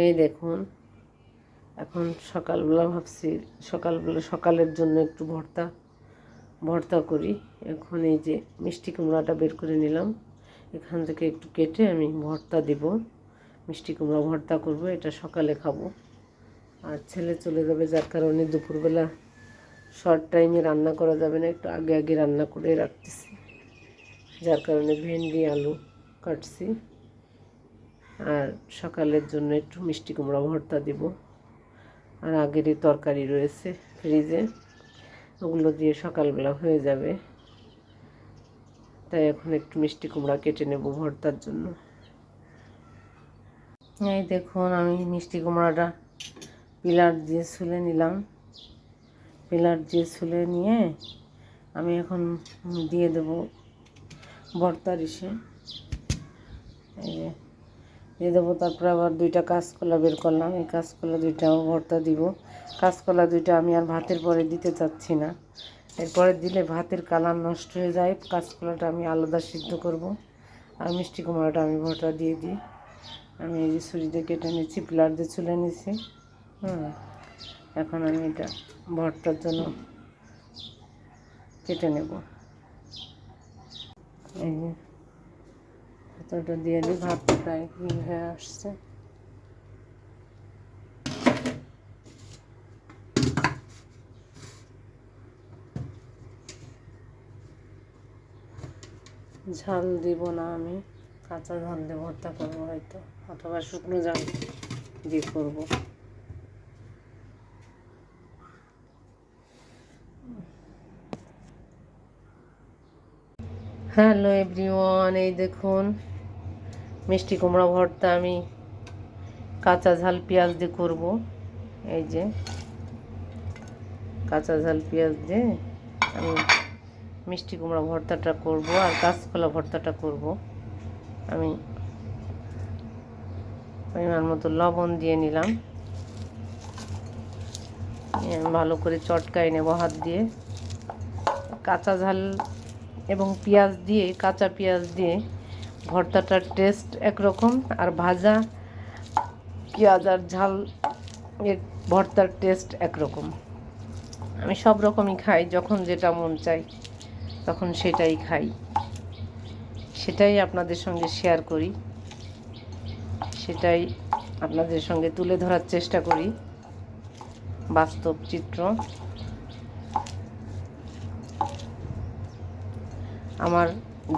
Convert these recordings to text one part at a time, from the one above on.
এই দেখুন, এখন সকালবেলা ভাবছি, সকালবেলা, সকালের জন্য একটু ভর্তা ভর্তা করি। এখন এই যে মিষ্টি কুমড়াটা বের করে নিলাম। এখান থেকে একটু কেটে আমি ভর্তা দিব। মিষ্টি কুমড়া ভর্তা করব, এটা সকালে খাব। আর ছেলে চলে যাবে যার কারণে দুপুরবেলা শর্ট টাইমে রান্না করা যাবে না, একটু আগে আগে রান্না করে রাখতেছি। যার কারণে ভেন্ডি, আলু কাটছি। আর সকালের জন্য একটু মিষ্টি কুমড়া ভর্তা দিব। আর আগেরই তরকারি রয়েছে ফ্রিজে, ওগুলো দিয়ে সকালবেলা হয়ে যাবে। তাই এখন একটু মিষ্টি কুমড়া কেটে নেব ভর্তার জন্য। এই দেখুন, আমি মিষ্টি কুমড়াটা পিলার দিয়ে ছুলে নিলাম। পিলার দিয়ে ছুলে নিয়ে আমি এখন দিয়ে দেব ভর্তার ইসে। এই দিয়ে দেবো, তারপরে আবার দুইটা কাঁচকলা বের করলাম। এই কাঁচকলা দুইটাও ভর্তা দিব। কাঁচকলা দুইটা আমি আর ভাতের পরে দিতে চাচ্ছি না। এরপরে দিলে ভাতের কালার নষ্ট হয়ে যায়। কাঁচকলাটা আমি আলাদা সিদ্ধ করব। আর মিষ্টি কুমড়াটা আমি ভর্তা দিয়ে দিই। আমি এই যে ছুরিতে কেটে নিচ্ছি প্লার দিয়ে চুলে নিচ্ছি হুম, এখন আমি এটা ভর্তার জন্য কেটে নেব। এই যে ভাতটা দিয়ে দিই ভাতটা প্রায় হয়ে আসছে। ঝাল দিব না আমি, কাঁচা ঝাল দিয়ে ভর্তা করব হয়তো, অথবা শুকনো ঝাল দিয়ে করব। হ্যালো এভরিওয়ান, এই দেখুন, মিষ্টি কুমড়া ভর্তা আমি কাঁচা ঝাল পেঁয়াজ দিয়ে করব। এই যে, কাঁচা ঝাল পেঁয়াজ দিয়ে আমি মিষ্টি কুমড়া ভর্তাটা করব আর কাঁচকলা ভর্তাটা করব। আমি, পরিমাণ মতো লবণ দিয়ে নিলাম। ভালো করে চটকাই নেব হাত দিয়ে। কাঁচা ঝাল এবং পেঁয়াজ দিয়ে, কাঁচা পেঁয়াজ দিয়ে ভর্তাটার টেস্ট একরকম আর ভাজা পেঁয়াজ আর ঝাল এর ভর্তার টেস্ট একরকম। আমি সব রকমই খাই, যখন যেটা মন চাই তখন সেটাই খাই। সেটাই আপনাদের সঙ্গে শেয়ার করি। সেটাই আপনাদের সঙ্গে তুলে ধরার চেষ্টা করি। বাস্তব চিত্র। আমার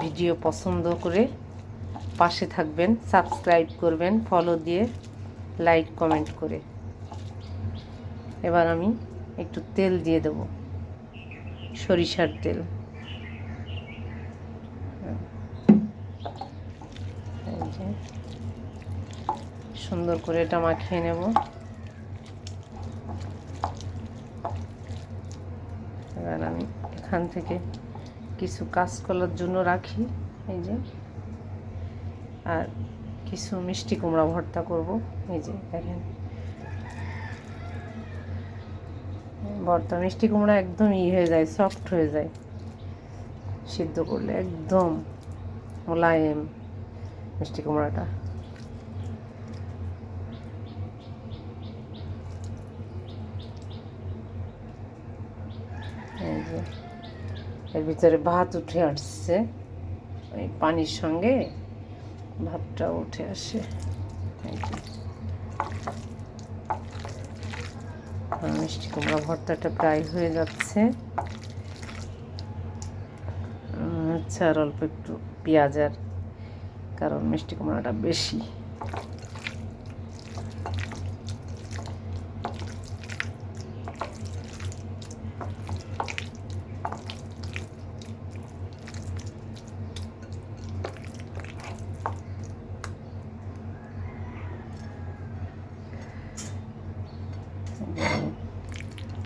ভিডিও পছন্দ করে পাশে থাকবেন, সাবস্ক্রাইব করবেন ফলো দিয়ে লাইক কমেন্ট করে। এবার আমি একটু তেল দিয়ে দেব, সরিষার তেল। সুন্দর করে এটা মাখিয়ে নেব। এবার আমি এখান থেকে কিছু কাজ করার জন্য রাখি, এই যে। আর কিছু মিষ্টি কুমড়া ভর্তা করব, এই যে দেখেন। ভর্তা, মিষ্টি কুমড়া একদম ই হয়ে যায় সফট হয়ে যায়। সিদ্ধ করলে একদম মোলায়েম মিষ্টি কুমড়াটা। এই যে। এর ভিতরে ভাত উঠে আসছে। ওই পানির সঙ্গে ভাতটা উঠে আসে। মিষ্টি কুমড়া ভর্তাটা প্রায় হয়ে যাচ্ছে। আচ্ছা আর অল্প একটু পেঁয়াজ আর কারণ মিষ্টি কুমড়াটা বেশি।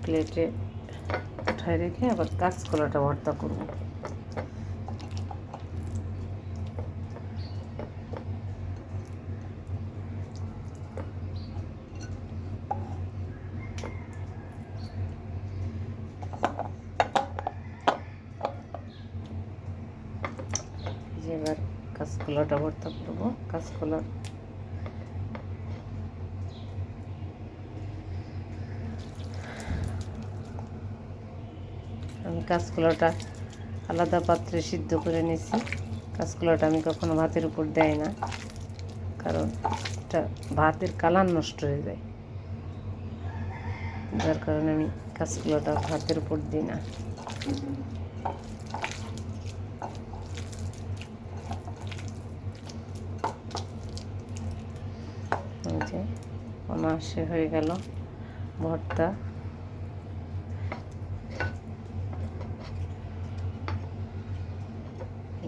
প্লেটে উঠায় রেখে আবার কাঁচকলাটা ভর্তা করব। এবার কাঁচকলাটা ভর্তা করব। কাঁচকলা কাঁচকলাটা আলাদা পাত্রে সিদ্ধ করে নিয়েছি। কাঁচকলাটা আমি কখনো ভাতের উপর দেয় না, কারণ এটা ভাতের কালার নষ্ট হয়ে যায়। যার কারণে আমি কাঁচকলাটা ভাতের উপর দিই না। অনায়াসে হয়ে গেল ভর্তা এই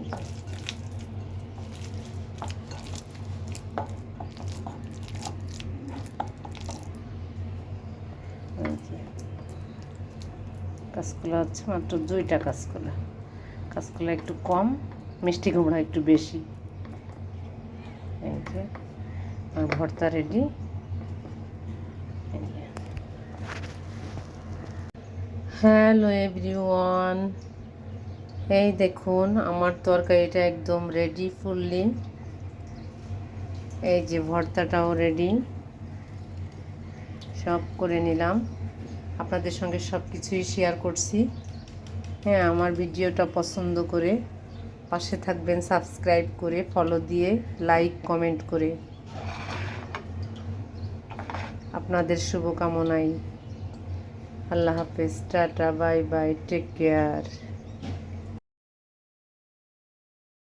যে। এই যে। কাঁচকলা হচ্ছে মাত্র দুইটা কাঁচকলা। কাঁচকলা একটু কম, মিষ্টি কুমড়া একটু বেশি। ভর্তা রেডি হ্যালো এভরিওয়ান এই দেখুন, আমার তরকারিটা একদম রেডি ফুললি এই যে ভর্তাটাও রেডি সব করে নিলাম। আপনাদের সঙ্গে সব কিছুই শেয়ার করছি। হ্যাঁ আমার ভিডিওটা পছন্দ করে পাশে থাকবেন সাবস্ক্রাইব করে ফলো দিয়ে লাইক কমেন্ট করে। আপনাদের শুভকামনাই। আল্লাহ হাফেজ, tata bye bye take care